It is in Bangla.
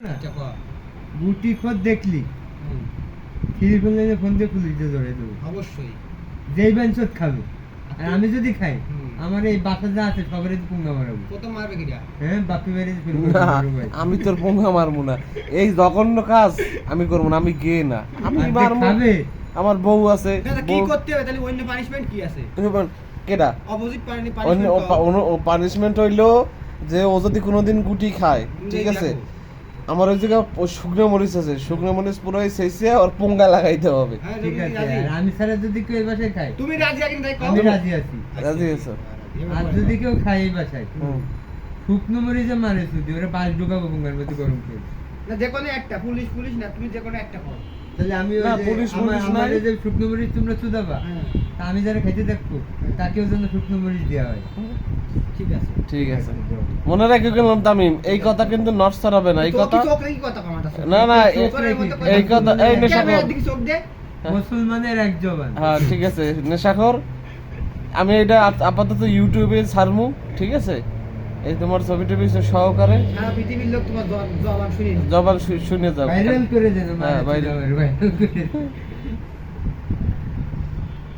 আচ্ছা কর। গুটি খোঁজ দেখলি? ফোন দিয়ে পুলিশে ধরে দেবো অবশ্যই। যেই বেঞ্চত খাবে। আর আমি যদি খাই আমার এই যা আছে সবারই তো পুঙ্গা মারাবো। প্রথম মারবে কিরা? হ্যাঁ বাপি বাড়ি আমি তোর পোঙ্গা মারবো না। এই জঘন্য কাজ আমি করব না আমি গে না। আমি মারবো। আমার বউ আছে কি করতে হবে? তাহলে অন্য পানিশমেন্ট কি আছে? কেডা? অপোজিট পানি অন্য পানিশমেন্ট পানিশমেন্ট হইল যে ও যদি কোনোদিন গুটি খায় ঠিক আছে? আমার ওই জায়গায় ওই শুকনো মরিচ আছে শুকনো মরিচ পুরো শেষে আর পোঙ্গা লাগাইতে হবে। হ্যাঁ, ঠিক আছে আমি ছাড়া যদি কেউ এই বাসায় খাই তুমি রাজি আছেন তাই আমি রাজি আছি। রাজি আছো? আর যদি কেউ খাই এই বাসায় হুম। শুকনো মরিচে মারে শুধু ওরা বাস ঢুকাবো পুঙ্গার মধ্যে গরম না যে কোনো একটা পুলিশ পুলিশ না তুমি যে কোনো একটা করো তাহলে আমি না, পুলিশ নাই। যে শুকনো মরিচ তোমরা চুদাবা হ্যাঁ। তা আমি যারা খেতে দেখব তাকেও যেন শুকনো মরিচ দেওয়া হয়। ঠিক আছে। ঠিক আছে। মনে রেখে গেলাম তামিম এই কথা কিন্তু নষ্ট হবে না এই কথা না, না, এই কথা এই নেশা ক্যামেরার দিকে চোখ দে। মুসলমানের এক জবান হ্যাঁ ঠিক আছে। নেশাখর আমি এটা আপাতত ইউটিউবে ছাড়মু ঠিক আছে? এই তোমার ছবি টবি সহকারে সারা পৃথিবীর লোক তোমার জবান শুনি জবান শুনে যাও ভাইরাল করে দেন হ্যাঁ, viral। ভাইরাল করে